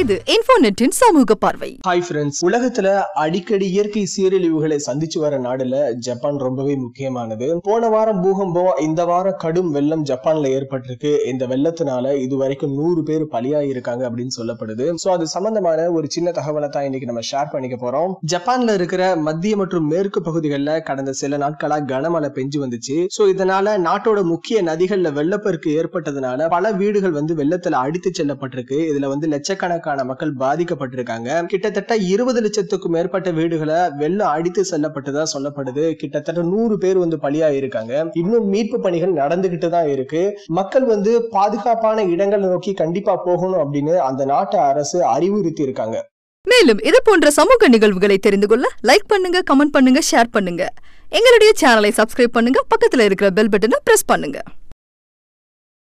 இது இன்ஃபோநெட்டின் சமூக பார்வை. ஹாய் ஃப்ரெண்ட்ஸ் உலகத்துல அடிக்கடி இயற்கை சீரழிவுகளை சந்திச்சு வர நாடுல ஜப்பான் ரொம்பவே முக்கியமானது. போன வாரம் பூகம்பம் இந்த வாரம் கடும் வெள்ளம் ஜப்பான்ல ஏற்பட்டிருக்கு. இந்த வெள்ளத்தினால இது வரைக்கும் நூறு பேர் பலியாயிருக்காங்க அப்படின்னு சொல்லப்படுது. சோ அது சம்பந்தமான ஒரு சின்ன தகவலை தான் இன்னைக்கு நம்ம ஷேர் பண்ணிக்க போறோம். ஜப்பான்ல இருக்கிற மத்திய மற்றும் மேற்கு பகுதிகளில் கடந்த சில நாட்களா கனமழை பெஞ்சு வந்துச்சு. சோ இதனால நாட்டோட முக்கிய நதிகள்ல வெள்ளப்பெருக்கு ஏற்பட்டதுனால பல வீடுகள் வந்து வெள்ளத்துல அடித்து செல்லப்பட்டிருக்கு. இதுல வந்து லட்சக்கணக்கான மக்கள் பாதிக்கப்பட்டிருக்காங்க. கிட்டத்தட்ட இருபது லட்சத்துக்கும் மேற்பட்ட வீடுகளை வெள்ளம் அடித்து செல்லப்பட்டதா சொல்லப்படுது. கிட்டத்தட்ட நூறு பேர் வந்து பலியாயிருக்காங்க. இன்னும் மீட்பு பணிகள் நடந்துகிட்டு தான் இருக்கு. மக்கள் வந்து பாதுகாப்பான இடங்களை நோக்கி கண்டிப்பா போகணும் அப்படின்னு அந்த நாட்டு அரசு அறிவுறுத்தி இருக்காங்க மேலும் இது போன்ற சமூக நிகழ்வுகளை தெரிந்து கொள்ள லைக் பண்ணுங்க கமெண்ட் பண்ணுங்க ஷேர் பண்ணுங்க. எங்களுடைய சேனலை சப்ஸ்கிரைப் பண்ணுங்க. பக்கத்துல இருக்கிற பெல் பட்டனை பிரஸ் பண்ணுங்க.